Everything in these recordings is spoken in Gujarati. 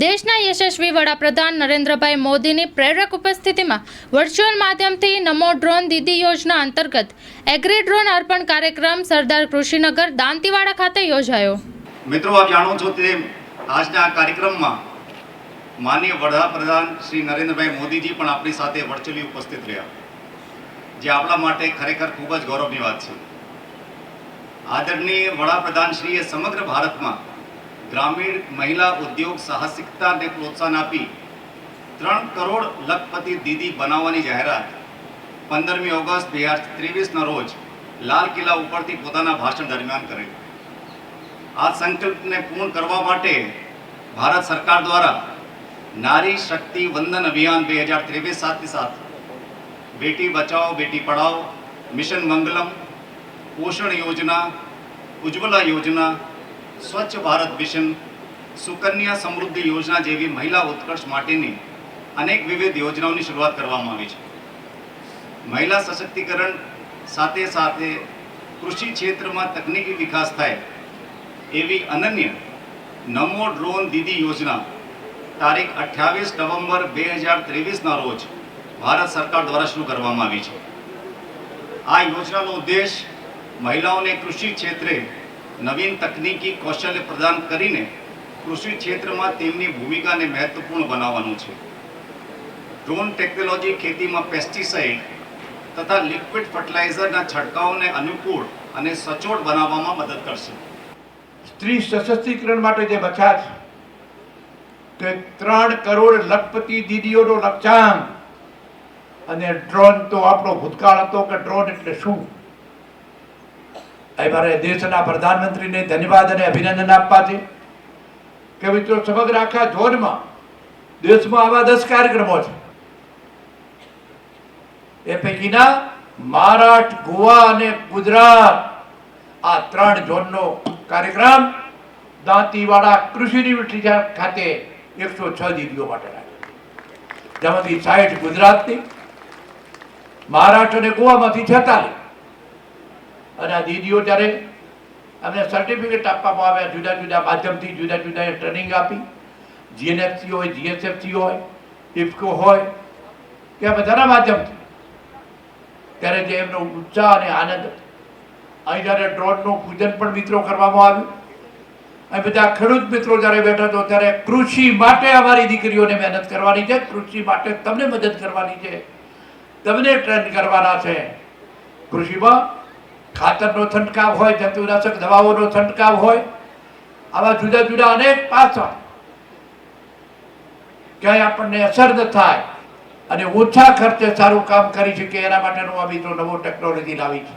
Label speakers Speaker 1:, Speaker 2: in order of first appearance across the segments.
Speaker 1: દેશના યશસ્વી વડાપ્રધાન નરેન્દ્રભાઈ મોદીની પ્રેરક ઉપસ્થિતિમાં વર્ચ્યુઅલ માધ્યમથી નમો ડ્રોન દીદી યોજના અંતર્ગત એગ્રી ડ્રોન અર્પણ કાર્યક્રમ સરદાર કૃષિનગર દાંતીવાડા ખાતે યોજાયો.
Speaker 2: મિત્રો, આપ જાણો છો તે આજના આ કાર્યક્રમમાં માનીય વડાપ્રધાન શ્રી નરેન્દ્રભાઈ મોદીજી પણ આપણી સાથે વર્ચ્યુઅલી ઉપસ્થિત રહ્યા. જે આપણા માટે ખરેખર ખૂબ જ ગૌરવની વાત છે. આદરણીય વડાપ્રધાનશ્રીએ સમગ્ર ભારતમાં ગ્રામીણ મહિલા ઉદ્યોગ સાહસિકતાને પ્રોત્સાહન આપી ત્રણ કરોડ લખપતિ દીદી બનાવવાની જાહેરાત. પંદરમી ઓગસ્ટ બે હજાર ત્રેવીસના રોજ લાલ કિલ્લા ઉપરથી પોતાના ભાષણ દરમિયાન કરેલ આ સંકલ્પને પૂર્ણ કરવા માટે ભારત સરકાર દ્વારા નારી શક્તિ વંદન અભિયાન બે હજાર ત્રેવીસ સાથે સાથ બેટી બચાવો, બેટી પઢાઓ, મિશન મંગલમ, પોષણ યોજના, ઉજ્જવલા યોજના સ્વચ્છ ભારત મિશન, સુકન્યા સમૃદ્ધિ યોજના જેવી મહિલા ઉત્કર્ષ માટેની અનેક વિવિધ યોજનાઓની શરૂઆત કરવામાં આવી છે. મહિલા સશક્તિકરણ સાથે સાથે કૃષિ ક્ષેત્રમાં તકનીકી વિકાસ થાય એવી અનન્ય નમો ડ્રોન દીદી યોજના તારીખ અઠ્યાવીસ નવેમ્બર બે હજાર ત્રેવીસના રોજ ભારત સરકાર દ્વારા શરૂ કરવામાં આવી છે. આ યોજનાનો ઉદ્દેશ મહિલાઓને કૃષિ ક્ષેત્રે નવીન તકનીકી કૌશલ્ય પ્રદાન કરીને કૃષિ ક્ષેત્રમાં તેમની ભૂમિકાને મહત્વપૂર્ણ બનાવવાનું છે. ડ્રોન ટેકનોલોજી ખેતીમાં પેસ્ટિસાઇડ તથા લિક્વિડ ફર્ટિલાઇઝરના છંટકાવને અનુકૂળ અને સચોટ બનાવવામાં મદદ કરશે.
Speaker 3: સ્ત્રી સશક્તિકરણ માટે જે બચ્યા છે, તે ત્રણ કરોડ લખપતિ દીદીઓનો લક્ષ્યાંક. અને ડ્રોન તો આપણો ભૂતકાળ હતો કે ડ્રોન એટલે શું? એ મારે દેશના પ્રધાનમંત્રીને ધન્યવાદ અને અભિનંદન આપવા છે કે મિત્રો સમગ્ર આખા ઝોનમાં દેશમાં આવા દસ કાર્યક્રમો છે. એ પૈકીના મહારાષ્ટ્ર ગોવા અને ગુજરાત આ ત્રણ ઝોનનો કાર્યક્રમ દાંતીવાડા કૃષિ યુનિવર્સિટી ખાતે એકસો છ દીદીઓ માટે રાખ્યો જેમાંથી સાઠ ગુજરાતની મહારાષ્ટ્ર અને ગોવામાંથી છેતાલીસ. અને આ દીદીઓ જ્યારે અમને સર્ટિફિકેટ આપવામાં આવ્યા, જુદા જુદા માધ્યમથી જુદા જુદા ટ્રેનિંગ આપી. જીએનએફસી હોય જીએસએફસી હોય ઇફકો હોય, કે આ બધાના માધ્યમથી. ત્યારે જે એમનો ઉત્સાહ અને આનંદ, અહીં જ્યારે ડ્રોનનું પૂજન પણ મિત્રો કરવામાં આવ્યું. અહીં બધા ખેડૂત મિત્રો જ્યારે બેઠા તો ત્યારે કૃષિ માટે અમારી દીકરીઓને મહેનત કરવાની છે. કૃષિ માટે તમને મદદ કરવાની છે. તમને ટ્રેન કરવાના છે. કૃષિમાં ખાતરનો છંટકાવ હોય, જંતુનાશક દવાઓનો છંટકાવ હોય, આવા જુદા જુદા અનેક પાસા ક્યાંય આપણને અસર ન થાય અને ઓછા ખર્ચે સારું કામ કરી શકે, એના માટેનો આ બીજો નવો ટેકનોલોજી લાવી છે.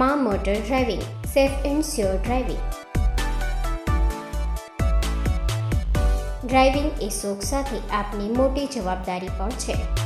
Speaker 4: માં motor driving, safe and sure driving. Driving એ શોખ સાથે આપની મોટી જવાબદારી પણ છે.